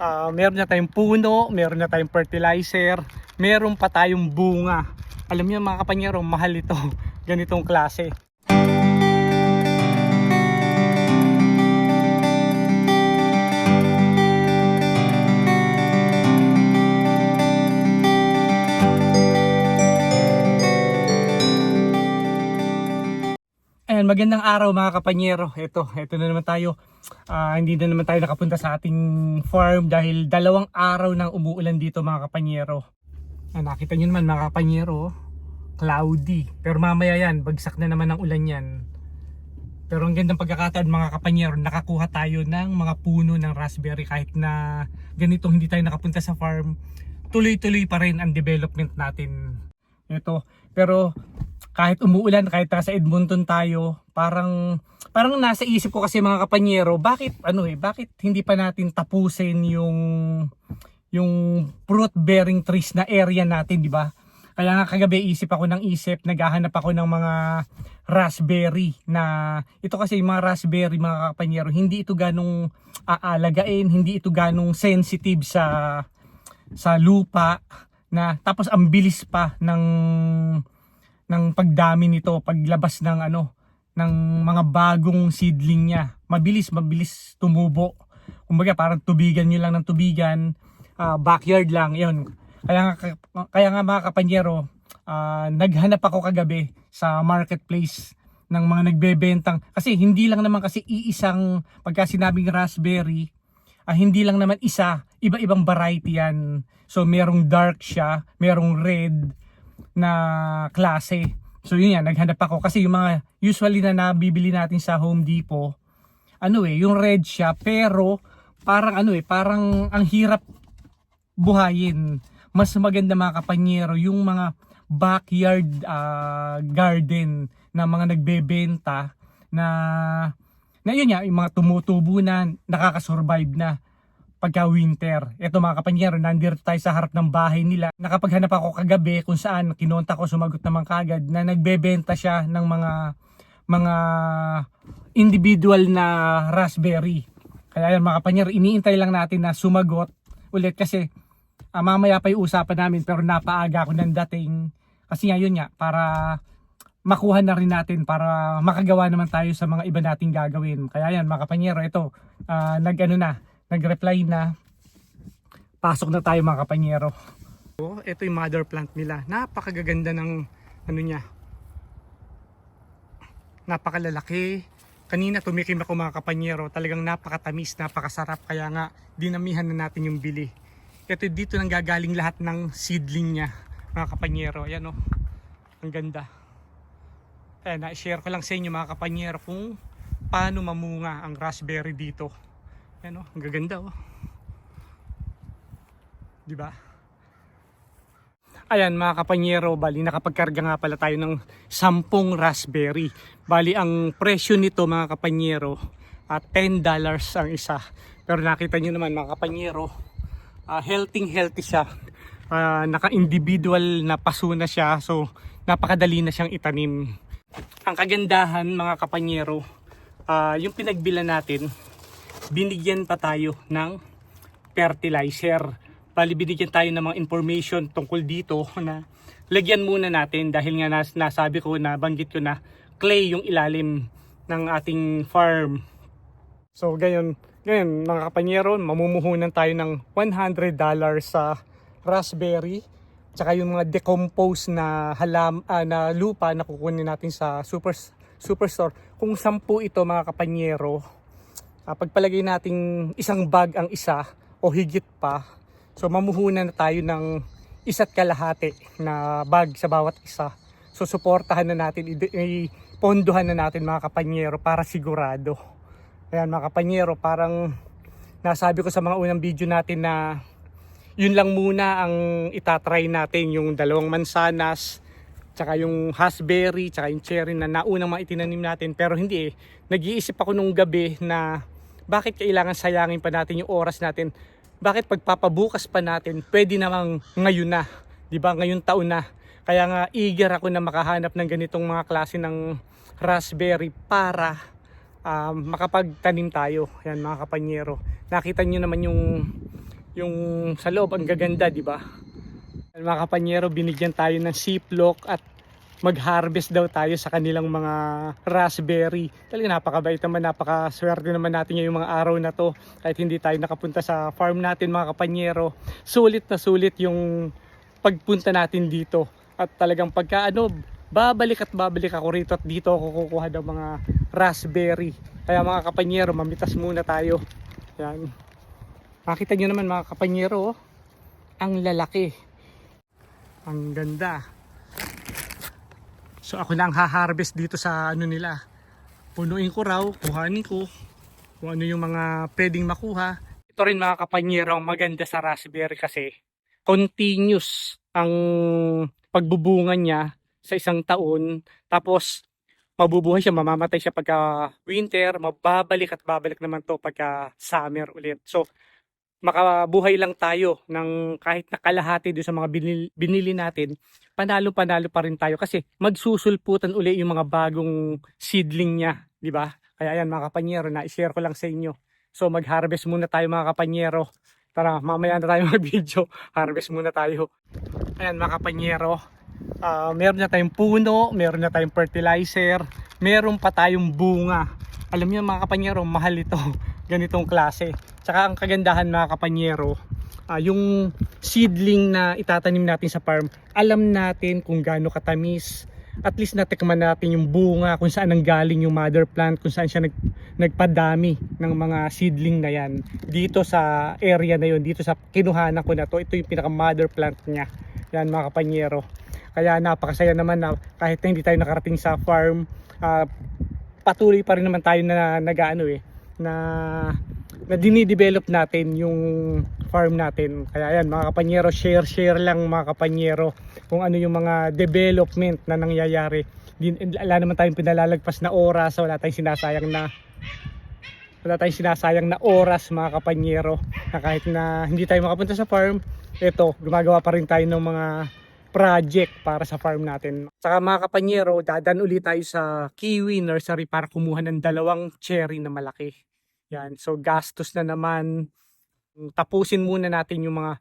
Ah, meron na tayong puno, meron na tayong fertilizer, meron pa tayong bunga. Alam niyo mga kapanyero, mahal ito. Ganitong klase. Ayan, magandang araw mga kapanyero. Ito, ito na naman tayo. Ah, hindi na naman tayo nakapunta sa ating farm dahil dalawang araw nang umuulan dito mga kapanyero. Ah, nakita nyo naman mga kapanyero, cloudy. Pero mamaya yan, bagsak na naman ang ulan yan. Pero ang gandang pagkakataon mga kapanyero, nakakuha tayo ng mga puno ng raspberry kahit na ganito hindi tayo nakapunta sa farm. Tuloy-tuloy pa rin ang development natin. Ito, pero kahit umuulan, kahit nasa Edmonton tayo, parang parang nasa isip ko kasi mga kapanyero, bakit ano eh, bakit hindi pa natin tapusin yung yung fruit bearing trees na area natin, di ba? Kaya nga kagabi isip ako ng isip, naghahanap ako ng mga raspberry na ito kasi yung mga raspberry mga kapanyero, hindi ito ganong aalagain, hindi ito ganong sensitive sa sa lupa na tapos ang bilis pa ng ng pagdami nito paglabas ng ano ng mga bagong seedling niya. Mabilis, mabilis tumubo. Kumbaga parang tubigan nyo lang ng tubigan, ah, backyard lang, 'yon. Kaya nga, kaya nga mga kapanyero, ah, naghanap ako kagabi sa marketplace ng mga nagbebentang kasi hindi lang naman kasi iisang pagka sinabing raspberry ah, hindi lang naman isa, iba-ibang variety yan. So merong dark siya, merong red na klase. So yun yan, naghanap ako kasi yung mga usually na nabibili natin sa Home Depot, ano eh, yung red siya pero parang ano eh, parang ang hirap buhayin. Mas maganda mga kapanyero yung mga backyard ah, garden na mga nagbebenta na na yun nga, yung mga tumutubo na nakakasurvive na pagka winter. Ito mga kapanyero, nandito tayo sa harap ng bahay nila. Nakapaghanap ako kagabi kung saan kinonta ko sumagot naman kagad na nagbebenta siya ng mga mga individual na raspberry. Kaya yan mga kapanyero, iniintay lang natin na sumagot ulit kasi ah, mamaya pa yung usapan namin pero napaaga ako ng dating. Kasi nga yun nga, para makuha na rin natin para makagawa naman tayo sa mga iba nating gagawin. Kaya yan mga kapanyero, ito, ah, nag ano na, nag-reply na pasok na tayo mga kapanyero. Oh, ito yung mother plant nila. Napakagaganda ng ano niya. Napakalalaki. Kanina tumikim ako mga kapanyero. Talagang napakatamis, napakasarap. Kaya nga dinamihan na natin yung bili. Ito dito nang gagaling lahat ng seedling niya mga kapanyero. Ayan oh. Ang ganda. Kaya na-share ko lang sa inyo mga kapanyero kung paano mamunga ang raspberry dito. Yan oh, ang gaganda oh. 'Di ba? Ayan mga kapanyero, bali nakapagkarga nga pala tayo ng 10 raspberry. Bali ang presyo nito mga kapanyero, at $10 ang isa. Pero nakita nyo naman mga kapanyero, ah, healthy healthy siya. Ah, naka-individual na paso na siya, so napakadali na siyang itanim. Ang kagandahan mga kapanyero, ah, yung pinagbilan natin, binigyan pa tayo ng fertilizer. Bali binigyan tayo ng mga information tungkol dito na lagyan muna natin dahil nga nas, nasabi ko na banggit ko na clay yung ilalim ng ating farm. So gayon, gayon mga kapanyero, mamumuhunan tayo ng $100 sa raspberry tsaka yung mga decomposed na halam ah, na lupa na kukunin natin sa super superstore. Kung 10 ito mga kapanyero, pagpalagay nating isang bag ang isa o higit pa, so mamuhunan na tayo ng isa't kalahati na bag sa bawat isa. So suportahan na natin, i- ipondohan na natin mga kapanyero para sigurado. Ayan mga kapanyero, parang nasabi ko sa mga unang video natin na yun lang muna ang itatry natin, yung dalawang mansanas, tsaka yung raspberry, tsaka yung cherry na naunang mga itinanim natin. Pero hindi eh, nag-iisip ako nung gabi na bakit kailangan sayangin pa natin yung oras natin? Bakit pagpapabukas pa natin, pwede namang ngayon na, di ba? Ngayon taon na. Kaya nga eager ako na makahanap ng ganitong mga klase ng raspberry para um, makapagtanim tayo. Yan mga kapanyero. Nakita nyo naman yung yung sa loob ang gaganda, di ba? Mga kapanyero, binigyan tayo ng ziplock at mag-harvest daw tayo sa kanilang mga raspberry. Talaga napakabait naman, napakaswerte naman natin ngayong mga araw na to. Kahit hindi tayo nakapunta sa farm natin mga kapanyero. Sulit na sulit yung pagpunta natin dito. At talagang pagka ano, babalik at babalik ako rito at dito ako kukuha ng mga raspberry. Kaya mga kapanyero, mamitas muna tayo. Yan. Makita nyo naman mga kapanyero, oh. ang lalaki. Ang ganda. So ako na ang ha-harvest dito sa ano nila. Punuin ko raw, kuhanin ko kung ano yung mga pwedeng makuha. Ito rin mga kapanyero maganda sa raspberry kasi continuous ang pagbubunga niya sa isang taon. Tapos mabubuhay siya, mamamatay siya pagka winter, mababalik at babalik naman to pagka summer ulit. So makabuhay lang tayo ng kahit na kalahati doon sa mga binili, binili natin, panalo-panalo pa rin tayo kasi magsusulputan uli yung mga bagong seedling niya, di ba? Kaya yan mga kapanyero, na-share ko lang sa inyo. So mag-harvest muna tayo mga kapanyero. Tara, mamaya na tayo mag-video. Harvest muna tayo. Ayan mga kapanyero, ah, meron na tayong puno, meron na tayong fertilizer, meron pa tayong bunga. Alam niyo mga kapanyero, mahal ito. Ganitong klase. Tsaka ang kagandahan mga kapanyero, ah, yung seedling na itatanim natin sa farm, alam natin kung gaano katamis. At least natikman natin yung bunga, kung saan ang galing yung mother plant, kung saan siya nag, nagpadami ng mga seedling na yan. Dito sa area na yun, dito sa kinuhanan ko na to, ito yung pinaka mother plant niya. Yan mga kapanyero. Kaya napakasaya naman na kahit na hindi tayo nakarating sa farm, ah, patuloy pa rin naman tayo na nag-ano eh, na na dinidevelop natin yung farm natin. Kaya yan mga kapanyero, share share lang mga kapanyero kung ano yung mga development na nangyayari. Din, wala naman tayong pinalalagpas na oras, wala tayong sinasayang na wala tayong sinasayang na oras mga kapanyero na kahit na hindi tayo makapunta sa farm, ito, gumagawa pa rin tayo ng mga project para sa farm natin. Saka mga kapanyero, dadan ulit tayo sa Kiwi Nursery para kumuha ng dalawang cherry na malaki. Yan, so gastos na naman. Tapusin muna natin yung mga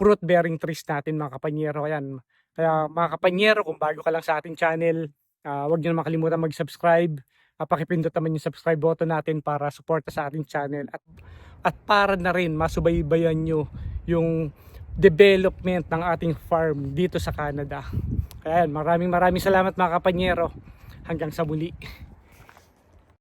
fruit bearing trees natin mga kapanyero. Ayan. Kaya mga kapanyero, kung bago ka lang sa ating channel, ah, huwag niyo naman kalimutan mag-subscribe. Uh, pakipindot naman yung subscribe button natin para suporta sa ating channel at at para na rin masubaybayan nyo yung development ng ating farm dito sa Canada. Kaya yan, maraming maraming salamat mga kapanyero. Hanggang sa muli.